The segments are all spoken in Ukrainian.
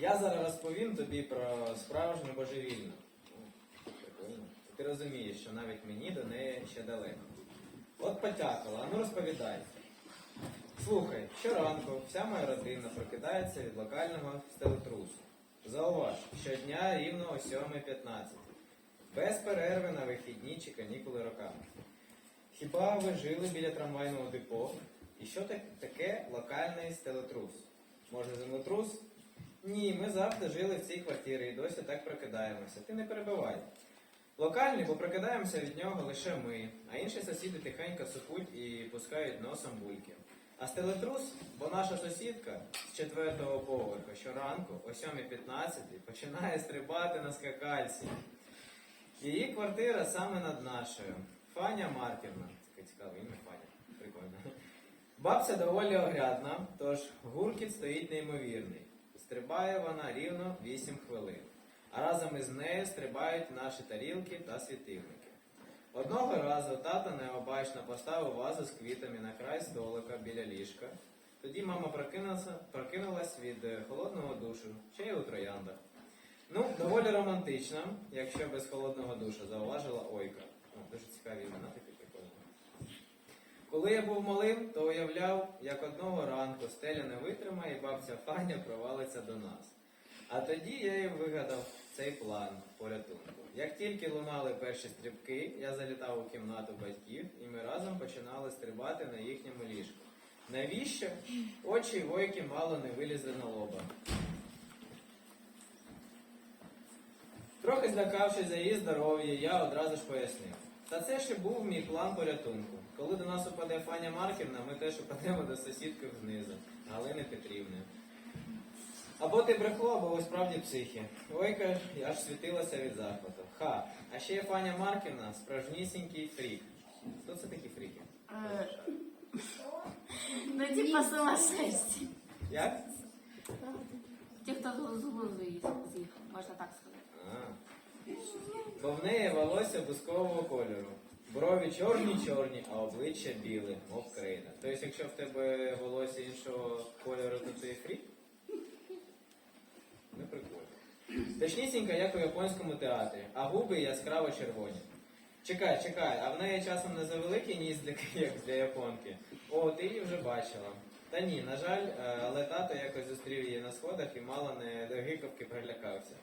Я зараз розповім тобі про справжню божевільну. Ти розумієш, що навіть мені до неї ще далеко. От потякала, а ну розповідай. Слухай, щоранку вся моя родина прокидається від локального стелетрусу. Зауваж, щодня рівно о 7.15. Без перерви на вихідні чи канікули роками. Хіба ви жили біля трамвайного депо? І що таке локальний стелетрус? Може землетрус? Ні, ми завжди жили в цій квартирі і досі так прокидаємося. Ти не перебивай. Локальний, бо прокидаємося від нього лише ми, а інші сусіди тихенько супуть і пускають носом бульки. А стелетрус, бо наша сусідка з четвертого поверху щоранку о 7.15 починає стрибати на скакальці. Її квартира саме над нашою. Фаня Марківна. Таке цікаве ім'я Фаня. Прикольно. Бабця доволі огрядна, тож гуркіт стоїть неймовірний. Стрибає вона рівно 8 хвилин. А разом із нею стрибають наші тарілки та світильники. Одного разу тато необачно поставив вазу з квітами на край столика біля ліжка. Тоді мама прокинулася, прокинулась від е, холодного душу, ще й у трояндах. Ну, доволі романтично, якщо без холодного душу, зауважила Ойка. О, дуже цікаві імена такі. Коли я був малим, то уявляв, як одного ранку стеля не витримає і бабця Фаня провалиться до нас. А тоді я і вигадав цей план порятунку. Як тільки лунали перші стрибки, я залітав у кімнату батьків, і ми разом починали стрибати на їхньому ліжку. Навіщо? Очі Войки мало не вилізли на лоба. Трохи злякавшись за її здоров'я, я одразу ж пояснив. Та це ще був мій план порятунку. Коли до нас упаде Фаня Марківна, ми теж упадемо до сусідки знизу, Галини Петрівни. Або ти брехло, або ви справді психи. Ойка ж аж світилася від захвату. Ха, а ще є Фаня Марківна, справжнісінький фрік. Хто це такі фріки? Ну, типа сумасшедші. Як? Ті, хто з глузду з'їхав, можна так сказати. А. Бо в неї волосся бускового кольору. Брові чорні-чорні, а обличчя біле, мов крейда. Тобто, якщо в тебе волосся іншого кольору, то ти фрік? Не прикольно. Точнісінько, як у японському театрі, а губи яскраво червоні. Чекай, чекай, а в неї часом не завеликий ніс для, для японки. О, ти її вже бачила. Та ні, на жаль, е, але тато якось зустрів її на сходах і мало не до гикавки перелякався.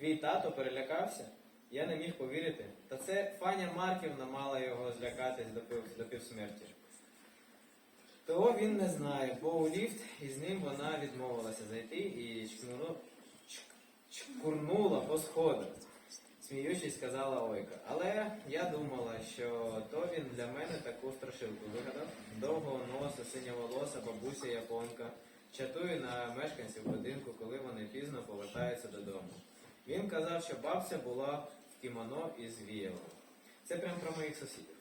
Твій тато перелякався? Я не міг повірити. Та це Фаня Марківна мала його злякатись до, пів, до півсмерті. Того він не знає, бо у ліфт із ним вона відмовилася зайти і чкнула, чк- чкурнула по сходах. Сміючись, сказала Ойка. Але я думала, що то він для мене таку страшилку вигадав. Довгого носа, синя волоса, бабуся японка. Чатує на мешканців будинку, коли вони пізно повертаються додому. Він казав, що бабця була в кімоно із віялом. Це прям про моїх сусідів.